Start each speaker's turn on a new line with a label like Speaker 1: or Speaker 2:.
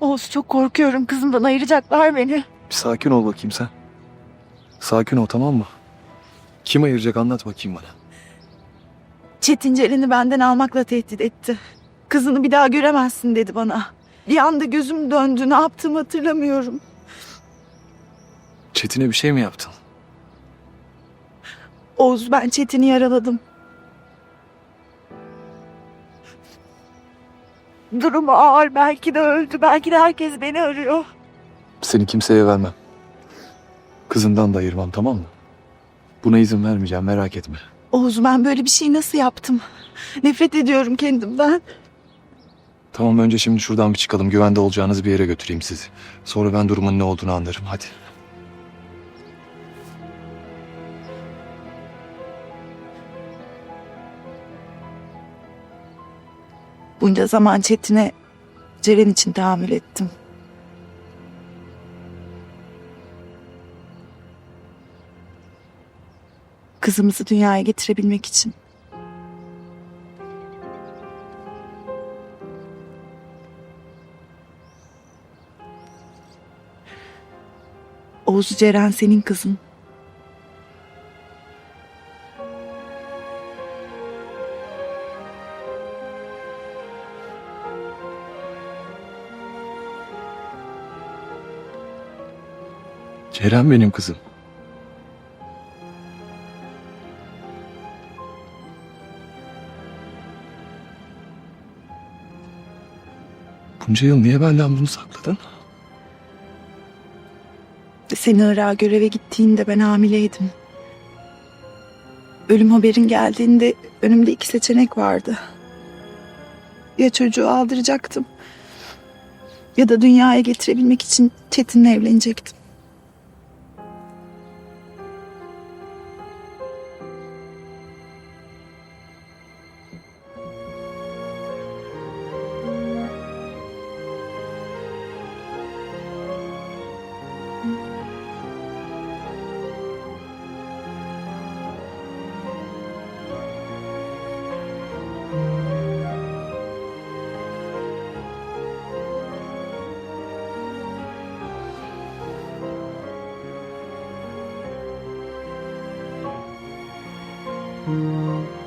Speaker 1: Oğuz çok korkuyorum kızımdan ayıracaklar beni.
Speaker 2: Bir sakin ol bakayım sen. Sakin ol tamam mı? Kim ayıracak anlat bakayım bana.
Speaker 1: Çetin Ceren'i benden almakla tehdit etti. Kızını bir daha göremezsin dedi bana. Bir anda gözüm döndü ne yaptığımı hatırlamıyorum.
Speaker 2: Çetin'e bir şey mi yaptın?
Speaker 1: Oğuz ben Çetin'i yaraladım. Durumu ağır belki de öldü belki de herkes beni arıyor.
Speaker 2: Seni kimseye vermem. Kızından da ayırmam tamam mı? Buna izin vermeyeceğim merak etme.
Speaker 1: Oğuz ben böyle bir şey nasıl yaptım? Nefret ediyorum kendimden.
Speaker 2: Tamam önce şimdi şuradan bir çıkalım. Güvende olacağınız bir yere götüreyim sizi. Sonra ben durumun ne olduğunu anlarım. Hadi.
Speaker 1: Bunca zaman Çetin'e Ceren için tahammül ettim. Kızımızı dünyaya getirebilmek için. Oğuz Ceren senin kızın.
Speaker 2: Ceren benim kızım. Bunca yıl niye benden bunu sakladın?
Speaker 1: Seni Irak'a göreve gittiğinde ben hamileydim. Ölüm haberin geldiğinde önümde iki seçenek vardı. Ya çocuğu aldıracaktım ya da dünyaya getirebilmek için Çetin'le evlenecektim. 嗯